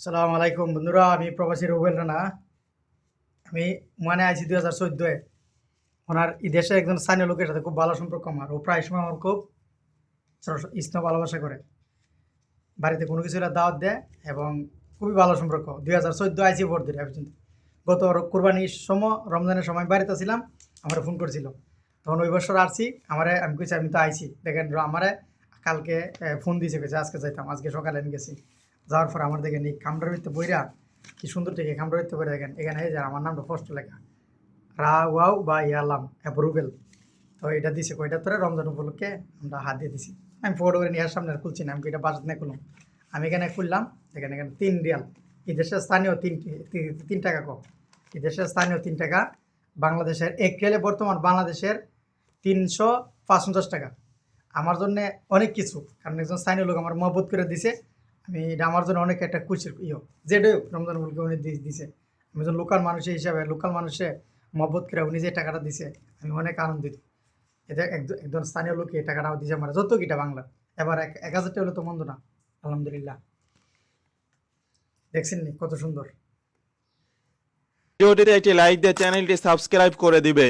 সালাম আলাইকুম বন্ধুরা, আমি প্রবাসী রুবেল রানা। আমি মানে আইছি দুই হাজার চোদ্দোয় ওনার এই দেশে একজন স্থানীয় লোকের সাথে খুব ভালো সম্পর্ক আমার। ও প্রায় সময় আমার খুব স্নেহ ভালোবাসা করে। বাড়িতে কোনো কিছু দাওয়াত দেয় এবং খুবই ভালো সম্পর্ক। দুই হাজার চোদ্দ আইসি ভোট দিলে পর্যন্ত। গত কোরবানির সময় রমজানের সময় বাড়িতে ছিলাম, আমার ফোন করছিল। তখন ওই বছর আসছি, আমারে, আমি কইছি আমি তো আইছি। দেখেন, আমারে কালকে ফোন দিয়েছে কইছে, আজকে যাইতাম, আজকে সকালে আমি গেছি। যাওয়ার পর আমার দেখেন এই ভিতরে বইরা কি সুন্দর থেকে খামটার ভিতরে বইরা দেখেন। এখানে এই যে আমার নামটা ফার্স্ট লেখা রা ওয়াও বা ইয়ালাম অ্যাপ্রুভেল। তো এটা দিছে কয়টা তোরা রমজান উপলক্ষে আমরা হাত দিয়ে দিছি। আমি ফটো করে নিয়ে সামনে খুলছি না, আমি এটা বাসাত নিয়ে খুললাম। আমি এখানে খুললাম এখানে এখানে তিন রিয়াল। এই দেশের স্থানীয় তিন তিন টাকা কম। এই দেশের স্থানীয় তিন টাকা, বাংলাদেশের এক রিয়ালে বর্তমান বাংলাদেশের তিনশো পঞ্চাশ টাকা। আমার জন্য অনেক কিছু। কারণ একজন স্থানীয় লোক আমার মহব্বত করে দিছে। আমি এটা আমার জন্য অনেক একটা খুশির ইয়ে। যেটা হোক, রমজান বলকে উনি দিছে। আমি একজন লোকাল মানুষ হিসাবে লোকাল মানুষে মহব্বত করে উনি যে টাকাটা দিছে আমি অনেক আনন্দিত। এটা একজন স্থানীয় লোক এই টাকাটাও দিছে আমার। যত কিটা বাংলা। এবার এক এক হাজার টাকা হলে তো মন্দ না। আলহামদুলিল্লাহ। দেখছেন নি কত সুন্দর। ভিডিওটিতে একটি লাইক দিয়ে চ্যানেলটি সাবস্ক্রাইব করে দিবে।